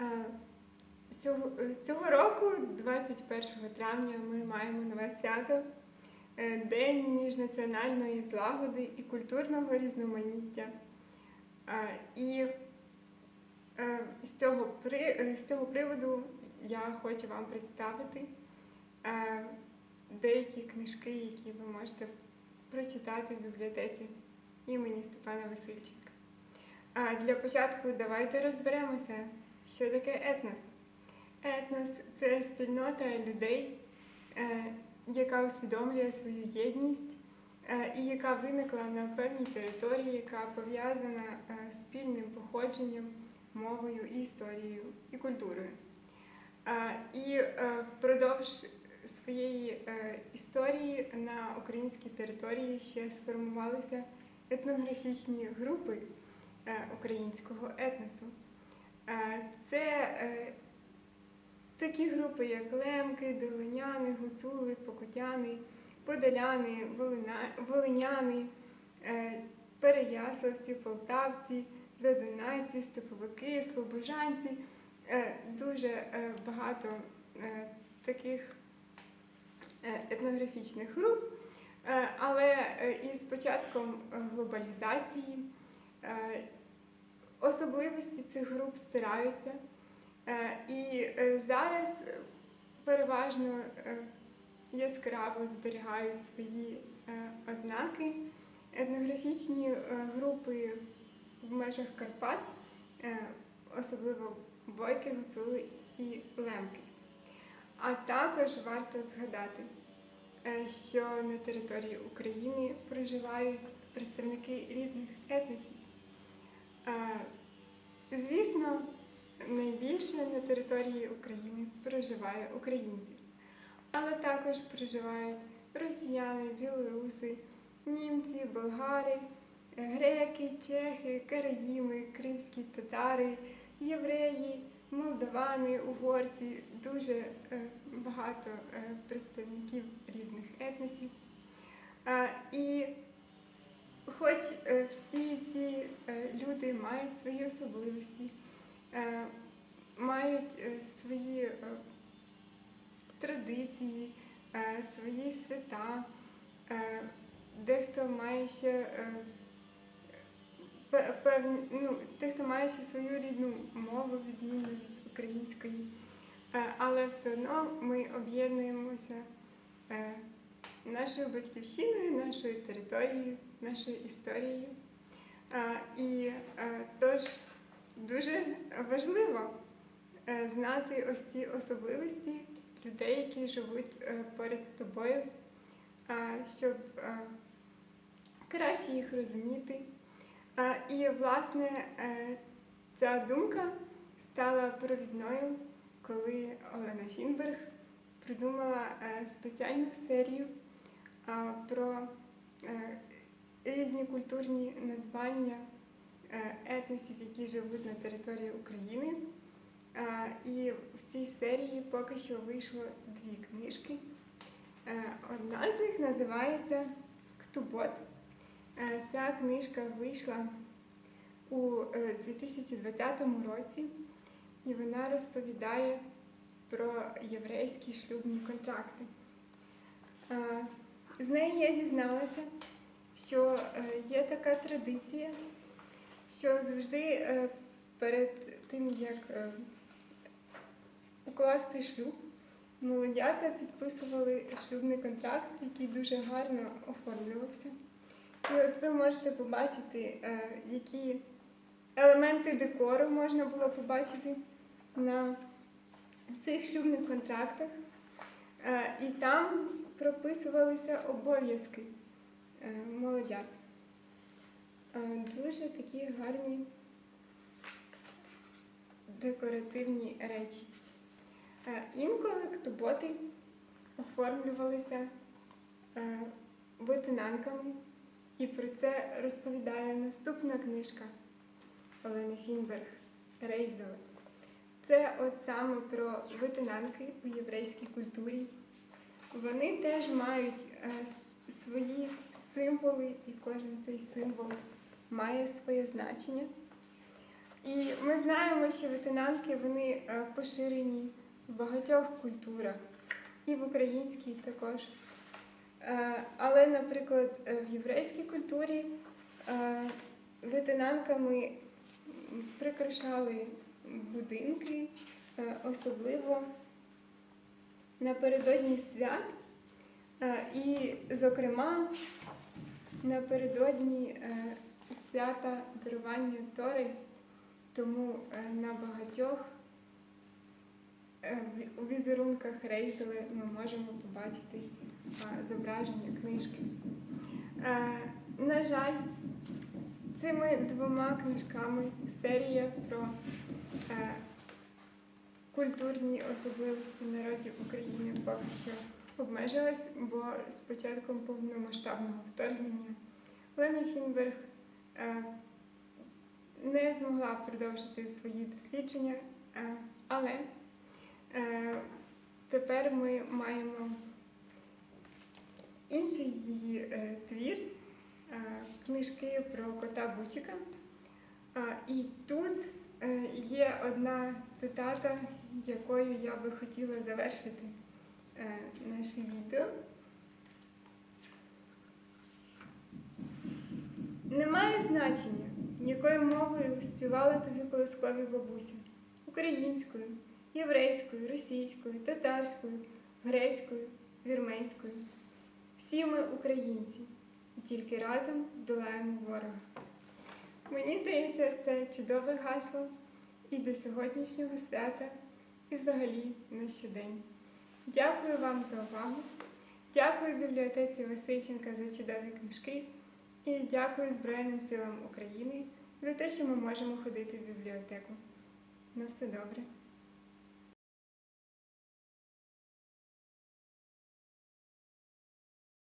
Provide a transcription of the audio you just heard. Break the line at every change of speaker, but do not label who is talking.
Е, Цього, е, цього року, 21 травня, ми маємо нове свято е, День міжнаціональної злагоди і культурного різноманіття. І з цього, з цього приводу я хочу вам представити деякі книжки, які ви можете прочитати в бібліотеці імені Степана Васильченка. Для початку давайте розберемося, що таке етнос. Етнос це спільнота людей, е, яка усвідомлює свою єдність е, і яка виникла на певній території, яка пов'язана е, спільним походженням, мовою, історією і культурою. І впродовж своєї історії на українській території ще сформувалися етнографічні групи українського етносу. Це е, такі групи, як лемки, долиняни, гуцули, покутяни, подоляни, волиняни, е, переяславці, полтавці, задунайці, степовики, слобожанці. Е, Дуже багато таких етнографічних груп. Але із початком глобалізації особливості цих груп стираються. Е, І е, зараз переважно е, яскраво зберігають свої ознаки етнографічні групи в межах Карпат, особливо бойки, гуцули і лемки. А також варто згадати, що на території України проживають представники різних етносів. Звісно, найбільше на території України проживає українців, але також проживають росіяни, білоруси, німці, болгари, греки, чехи, караїми, кримські татари, євреї, молдавани, угорці, дуже е, багато е, представників різних етносів. І хоч е, всі ці е, люди мають свої особливості, е, мають свої традиції, свої свята, дехто має ще ну, дехто має ще свою рідну мову, відмінну від української, але все одно ми об'єднуємося нашою батьківщиною, нашою територією, нашою історією. І тож дуже важливо е, знати ось ці особливості людей, які живуть е, поряд з тобою, щоб е, краще їх розуміти. І, власне, ця думка стала провідною, коли Олена Фінберг придумала спеціальну серію про е, різні культурні надбання е, етносів, які живуть на території України. І в цій серії поки що вийшло дві книжки. Е, Одна з них називається Ктубот. Ця книжка вийшла у е, 2020 році, і вона розповідає про єврейські шлюбні контракти. З неї я дізналася, що е, є така традиція, що завжди е, перед тим, як е, укласти шлюб, молодята підписували шлюбний контракт, який дуже гарно оформлювався. І от ви можете побачити, які елементи декору можна було побачити на цих шлюбних контрактах. І там прописувалися обов'язки е, молодят. Е, Дуже такі гарні декоративні речі. Е, Інколи ктуботи оформлювалися витинанками, і про це розповідає наступна книжка Олени Фінберг Рейзове. Це от саме про витинанки у єврейській культурі. Вони теж мають е, свої символи, і кожен цей символ має своє значення. І ми знаємо, що ветенанки вони е, поширені в багатьох культурах, і в українській також. Е, Але, наприклад, в єврейській культурі ветенанками прикрашали будинки, особливо напередодні свят. Е, І, зокрема, напередодні е, свята дарування Тори, тому е, на багатьох у візерунках Рейзели ми можемо побачити зображення книжки. На жаль, цими двома книжками серія про культурні особливості народів України поки що обмежилась, бо з початком повномасштабного вторгнення Лена Фінберг е, не змогла продовжити свої дослідження, е, але е, тепер ми маємо інший її твір, книжки про кота Бучика. А, І тут є одна цитата, якою я би хотіла завершити е, наше відео. Немає значення, якою мовою співала тобі колискові бабуся. Українською, єврейською, російською, татарською, грецькою, вірменською. Всі ми українці і тільки разом здолаємо ворога. Мені здається, це чудове гасло і до сьогоднішнього свята, і взагалі на щодень. Дякую вам за увагу. Дякую бібліотеці Васильченка за чудові книжки. І дякую Збройним силам України за те, що ми можемо ходити в бібліотеку. На все добре.